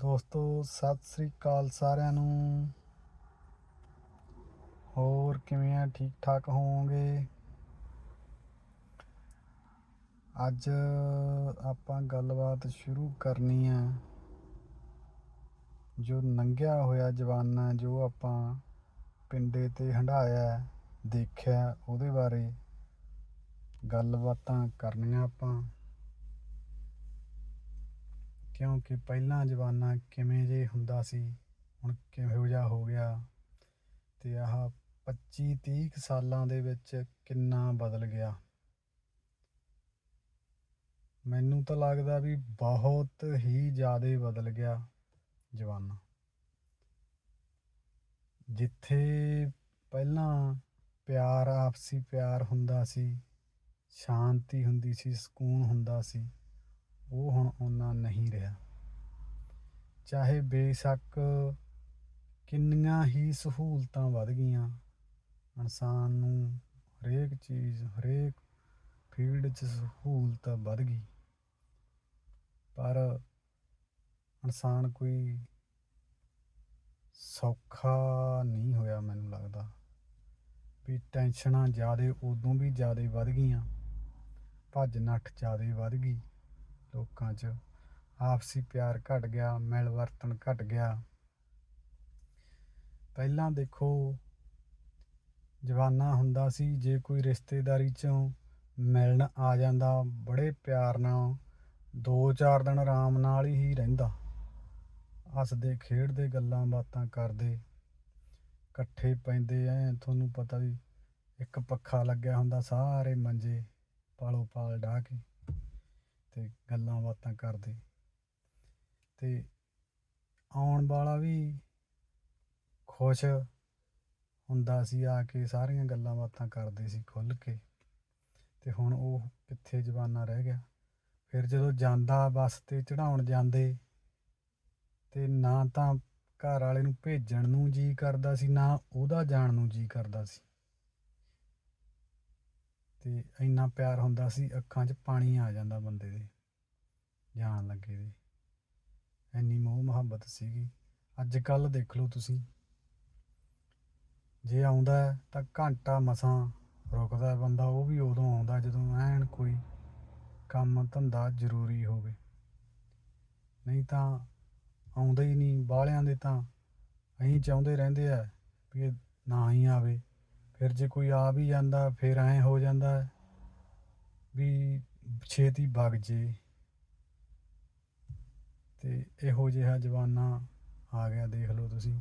ਦੋਸਤੋ, ਸਤਿ ਸ੍ਰੀ ਅਕਾਲ ਸਾਰਿਆਂ ਨੂੰ। ਹੋਰ ਕਿਵੇਂ ਆ? ਠੀਕ ਠਾਕ ਹੋਵੋਗੇ? ਅੱਜ ਆਪਾਂ ਗੱਲਬਾਤ ਸ਼ੁਰੂ ਕਰਨੀ ਆ। ਜੋ ਨੰਗਿਆ ਹੋਇਆ ਜਵਾਨਾ, ਜੋ ਆਪਾਂ ਪਿੰਡੇ ਤੇ ਹੰਡਾਇਆ ਦੇਖਿਆ, ਉਹਦੇ ਬਾਰੇ ਗੱਲਬਾਤਾਂ ਕਰਨੀਆਂ ਆਪਾਂ। ਕਿਉਂਕਿ ਪਹਿਲਾਂ ਜ਼ਮਾਨਾ ਕਿਵੇਂ ਜੇ ਹੁੰਦਾ ਸੀ, ਹੁਣ ਕਿਹੋ ਜਿਹਾ ਹੋ ਗਿਆ ਅਤੇ ਆਹ ਪੱਚੀ ਤੀਹ ਕੁ ਸਾਲਾਂ ਦੇ ਵਿੱਚ ਕਿੰਨਾ ਬਦਲ ਗਿਆ। ਮੈਨੂੰ ਤਾਂ ਲੱਗਦਾ ਵੀ ਬਹੁਤ ਹੀ ਜ਼ਿਆਦਾ ਬਦਲ ਗਿਆ ਜ਼ਮਾਨਾ। ਜਿੱਥੇ ਪਹਿਲਾਂ ਪਿਆਰ, ਆਪਸੀ ਪਿਆਰ ਹੁੰਦਾ ਸੀ, ਸ਼ਾਂਤੀ ਹੁੰਦੀ ਸੀ, ਸਕੂਨ ਹੁੰਦਾ ਸੀ ਉਹ ਹੁਣ ਉਹਨਾਂ ਨਹੀਂ ਰਿਹਾ। ਚਾਹੇ ਬੇਸ਼ੱਕ ਕਿੰਨੀਆਂ ਹੀ ਸਹੂਲਤਾਂ ਵੱਧ ਗਈਆਂ, ਇਨਸਾਨ ਨੂੰ ਹਰੇਕ ਚੀਜ਼, ਹਰੇਕ ਫੀਲਡ 'ਚ ਸਹੂਲਤ ਵੱਧ ਗਈ। ਪਰ ਇਨਸਾਨ ਕੋਈ ਸੌਖਾ ਨਹੀਂ ਹੋਇਆ ਮੈਨੂੰ ਲੱਗਦਾ ਵੀ ਟੈਨਸ਼ਨਾਂ ਜ਼ਿਆਦੇ ਉਦੋਂ ਵੀ ਜ਼ਿਆਦੇ ਵੱਧ ਗਈਆਂ ਭੱਜ ਨੱਠ ਜ਼ਿਆਦੇ ਵੱਧ ਗਈ। ਲੋਕਾਂ 'ਚ। ਆਪਸੀ ਪਿਆਰ ਘਟ ਗਿਆ, ਮਿਲ ਵਰਤਨ ਘਟ ਗਿਆ। ਪਹਿਲਾਂ ਦੇਖੋ, ਜਵਾਨਾ ਹੁੰਦਾ ਸੀ, ਜੇ ਕੋਈ ਰਿਸ਼ਤੇਦਾਰੀ 'ਚੋਂ ਮਿਲਣ ਆ ਜਾਂਦਾ, ਬੜੇ ਪਿਆਰ ਨਾਲ, ਦੋ ਚਾਰ ਦਿਨ ਆਰਾਮ ਨਾਲ ਹੀ ਰਹਿੰਦਾ। ਹੱਸਦੇ, ਖੇਡਦੇ, ਗੱਲਾਂ ਬਾਤਾਂ ਕਰਦੇ। ਇਕੱਠੇ ਪੈਂਦੇ ਐ, ਤੁਹਾਨੂੰ ਪਤਾ ਵੀ ਇੱਕ ਪੱਖਾ ਲੱਗਿਆ ਹੁੰਦਾ, ਸਾਰੇ ਮੰਜੇ ਪਾਲੋ ਪਾਲ ਢਾ ਕੇ। ਗੱਲਾਂ ਬਾਤਾਂ ਕਰਦੇ। ਤੇ ਆਉਣ ਵਾਲਾ ਵੀ ਖੁਸ਼ ਹੁੰਦਾ ਸੀ, ਆ ਕੇ ਸਾਰੀਆਂ ਗੱਲਾਂ ਬਾਤਾਂ ਕਰਦੇ ਸੀ ਖੁੱਲ ਕੇ। ਤੇ ਹੁਣ ਉਹ ਕਿੱਥੇ ਜਵਾਨਾ ਰਹਿ ਗਿਆ। ਫਿਰ ਜਦੋਂ ਜਾਂਦਾ ਬੱਸ ਤੇ ਚੜਾਉਣ ਜਾਂਦੇ, ਤੇ ਨਾ ਤਾਂ ਘਰ ਵਾਲੇ ਨੂੰ ਭੇਜਣ ਨੂੰ ਜੀ ਕਰਦਾ ਸੀ, ਨਾ ਉਹਦਾ ਜਾਣ ਨੂੰ ਜੀ ਕਰਦਾ ਸੀ। ਤੇ ਇੰਨਾ ਪਿਆਰ ਹੁੰਦਾ ਸੀ, ਅੱਖਾਂ 'ਚ ਪਾਣੀ ਆ ਜਾਂਦਾ ਬੰਦੇ ਦੇ। ਜਾਣ ਲੱਗੇ ਦੇ ਇੰਨੀ ਮੋਹ ਮੁਹੱਬਤ ਸੀਗੀ। ਅੱਜ ਕੱਲ ਦੇਖ ਲਓ ਤੁਸੀਂ। ਜੇ ਆਉਂਦਾ ਤਾਂ ਘੰਟਾ ਮਸਾਂ ਰੁਕਦਾ ਬੰਦਾ, ਉਹ ਵੀ ਉਦੋਂ ਆਉਂਦਾ ਜਦੋਂ ਐਨ ਕੋਈ ਕੰਮ ਧੰਦਾ ਜ਼ਰੂਰੀ ਹੋਵੇ। ਨਹੀਂ ਤਾਂ ਆਉਂਦਾ ਹੀ ਨਹੀਂ, ਬਾਹਲਿਆਂ ਦੇ ਤਾਂ ਅਸੀਂ ਚਾਹੁੰਦੇ ਰਹਿੰਦੇ ਆ ਵੀ ਨਾ ਹੀ ਆਵੇ। ਫਿਰ ਜੇ ਕੋਈ ਆ ਵੀ ਜਾਂਦਾ, ਫਿਰ ਐਂ ਹੋ ਜਾਂਦਾ ਵੀ ਛੇਤੀ ਵਗ ਜੇ। ਤੇ ਇਹੋ ਜਿਹਾ ਜਵਾਨਾ ਆ ਗਿਆ, ਦੇਖ ਲਓ ਤੁਸੀਂ।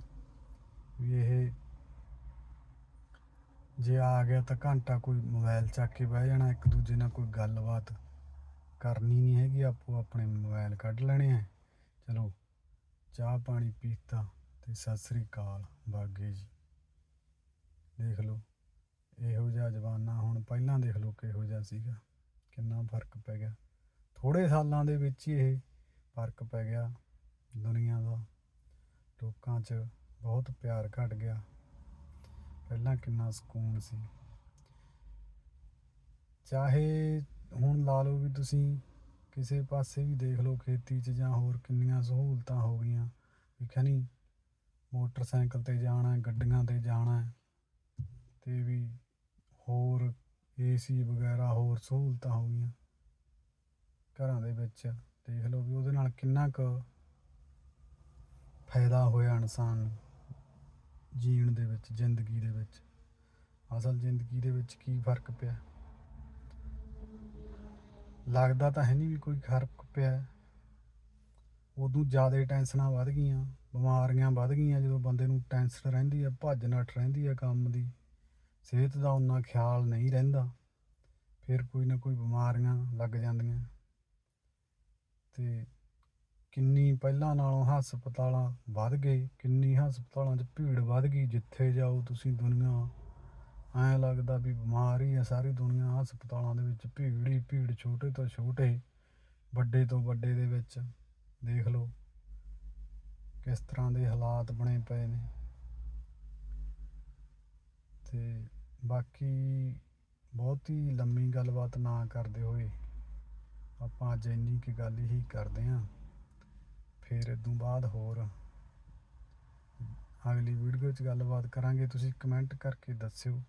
ਵੀ ਇਹ ਜੇ ਆ ਗਿਆ ਤਾਂ ਘੰਟਾ ਕੋਈ ਮੋਬਾਈਲ ਚੱਕ ਕੇ ਬਹਿ ਜਾਣਾ, ਇੱਕ ਦੂਜੇ ਨਾਲ ਕੋਈ ਗੱਲਬਾਤ ਕਰਨੀ ਨਹੀਂ ਹੈਗੀ, ਆਪੋ ਆਪਣੇ ਮੋਬਾਈਲ ਕੱਢ ਲੈਣੇ ਆ। ਚਲੋ, ਚਾਹ ਪਾਣੀ ਪੀਤਾ ਤੇ ਸਤਿ ਸ੍ਰੀ ਅਕਾਲ, ਬਾਗੇ ਜੀ। ਦੇਖ ਲਓ, ਇਹੋ ਜਿਹਾ ਜਵਾਨਾ ਹੁਣ ਪਹਿਲਾਂ ਦੇਖ ਲਓ ਕਿਹੋ ਜਿਹਾ ਸੀਗਾ, ਕਿੰਨਾ ਫ਼ਰਕ ਪੈ ਗਿਆ। ਥੋੜੇ ਸਾਲਾਂ ਦੇ ਵਿੱਚ ਹੀ ਇਹ ਫ਼ਰਕ ਪੈ ਗਿਆ ਦੁਨੀਆ ਦਾ। ਲੋਕਾਂ 'ਚ ਬਹੁਤ ਪਿਆਰ ਘਟ ਗਿਆ। ਪਹਿਲਾਂ ਕਿੰਨਾ ਸਕੂਨ ਸੀ। ਚਾਹੇ ਹੁਣ ਲਾ ਲਓ ਵੀ ਤੁਸੀਂ ਕਿਸੇ ਪਾਸੇ ਵੀ ਦੇਖ ਲਓ ਖੇਤੀ 'ਚ ਜਾਂ ਹੋਰ ਕਿੰਨੀਆਂ ਸਹੂਲਤਾਂ ਹੋ ਗਈਆਂ। ਵੀ ਖਣੀ ਮੋਟਰਸਾਈਕਲ ਤੇ ਜਾਣਾ, ਗੱਡੀਆਂ ਤੇ ਜਾਣਾ, ਤੇ ਵੀ ਹੋਰ ਏਸੀ ਵਗੈਰਾ, ਹੋਰ ਸਹੂਲਤਾਂ ਹੋ ਗਈਆਂ। ਘਰਾਂ ਦੇ ਵਿੱਚ ਦੇਖ ਲਓ ਵੀ ਉਹਦੇ ਨਾਲ ਕਿੰਨਾ ਕੁ ਫਾਇਦਾ ਹੋਇਆ ਇਨਸਾਨ ਨੂੰ ਜੀਣ ਦੇ ਵਿੱਚ, ਜ਼ਿੰਦਗੀ ਦੇ ਵਿੱਚ। ਅਸਲ ਜ਼ਿੰਦਗੀ ਦੇ ਵਿੱਚ ਕੀ ਫ਼ਰਕ ਪਿਆ? ਲੱਗਦਾ ਤਾਂ ਹੈ ਨਹੀਂ ਵੀ ਕੋਈ ਫ਼ਰਕ ਪਿਆ। ਉਦੋਂ ਜ਼ਿਆਦਾ ਟੈਨਸ਼ਨਾਂ ਵੱਧ ਗਈਆਂ, ਬਿਮਾਰੀਆਂ ਵੱਧ ਗਈਆਂ, ਜਦੋਂ ਬੰਦੇ ਨੂੰ ਟੈਨਸ਼ਨ ਰਹਿੰਦੀ ਆ, ਭੱਜ ਨੱਠ ਰਹਿੰਦੀ ਆ ਕੰਮ ਦੀ। ਸਿਹਤ ਦਾ ਉਨਾ ਖਿਆਲ ਨਹੀਂ ਰਹਿੰਦਾ। ਫਿਰ ਕੋਈ ਨਾ ਕੋਈ ਬਿਮਾਰੀਆਂ ਲੱਗ ਜਾਂਦੀਆਂ। ਤੇ ਕਿੰਨੀ ਪਹਿਲਾਂ ਨਾਲੋਂ ਹਸਪਤਾਲਾਂ ਵੱਧ ਗਏ ਕਿੰਨੀ ਹਸਪਤਾਲਾਂ 'ਚ ਭੀੜ ਵੱਧ ਗਈ, ਜਿੱਥੇ ਜਾਓ ਤੁਸੀਂ ਦੁਨੀਆ। ਐਂ ਲੱਗਦਾ ਵੀ ਬਿਮਾਰ ਹੀ ਆ ਸਾਰੀ ਦੁਨੀਆ ਹਸਪਤਾਲਾਂ ਦੇ ਵਿੱਚ, ਭੀੜ ਹੀ ਭੀੜ, ਛੋਟੇ ਤੋਂ ਛੋਟੇ, ਵੱਡੇ ਤੋਂ ਵੱਡੇ ਦੇ ਵਿੱਚ। ਦੇਖ ਲਓ ਕਿਸ ਤਰ੍ਹਾਂ ਦੇ ਹਾਲਾਤ ਬਣੇ ਪਏ ਨੇ। ਤੇ ਬਾਕੀ ਬਹੁਤੀ ਲੰਮੀ ਗੱਲਬਾਤ ਨਾ ਕਰਦੇ ਹੋਏ ਆਪਾਂ ਅੱਜ ਇੰਨੀ ਕੀ ਗੱਲ ਹੀ ਕਰਦੇ ਆਂ ਫੇਰ ਇਦੋਂ ਬਾਅਦ ਹੋਰ ਅਗਲੀ ਵੀਡੀਓ 'ਚ ਗੱਲਬਾਤ ਕਰਾਂਗੇ। ਤੁਸੀਂ ਕਮੈਂਟ ਕਰਕੇ ਦੱਸਿਓ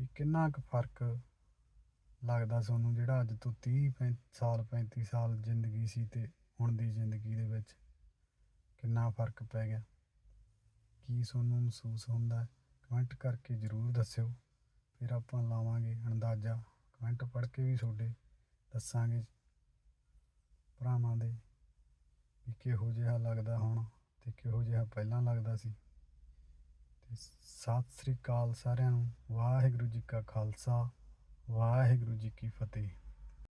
ਵੀ ਕਿੰਨਾ ਕੁ ਫ਼ਰਕ ਲੱਗਦਾ ਤੁਹਾਨੂੰ ਜਿਹੜਾ ਅੱਜ ਤੋਂ 30 ਪੈਂ- ਸਾਲ 35 ਸਾਲ ਜ਼ਿੰਦਗੀ ਸੀ ਤੇ ਹੁਣ ਦੀ ਜ਼ਿੰਦਗੀ ਦੇ ਵਿੱਚ ਕਿੰਨਾ ਫ਼ਰਕ ਪੈ ਗਿਆ। ਕੀ ਤੁਹਾਨੂੰ ਮਹਿਸੂਸ ਹੁੰਦਾ ਕਮੈਂਟ ਕਰਕੇ ਜ਼ਰੂਰ ਦੱਸਿਓ। ਫਿਰ ਆਪਾਂ ਲਾਵਾਂਗੇ ਅੰਦਾਜ਼ਾ। ਕਮੈਂਟ ਪੜ੍ਹ ਕੇ ਵੀ ਤੁਹਾਡੇ ਦੱਸਾਂਗੇ। ਭਰਾਵਾਂ ਦੇ ਵੀ ਕਿਹੋ ਜਿਹਾ ਲੱਗਦਾ ਹੁਣ ਤੇ ਕਿਹੋ ਜਿਹਾ ਪਹਿਲਾਂ ਲੱਗਦਾ ਸੀ। ਤੇ ਸਤਿ ਸ੍ਰੀ ਅਕਾਲ ਸਾਰਿਆਂ ਨੂੰ। ਵਾਹਿਗੁਰੂ ਜੀ ਕਾ ਖਾਲਸਾ, ਵਾਹਿਗੁਰੂ ਜੀ ਕੀ ਫਤਿਹ।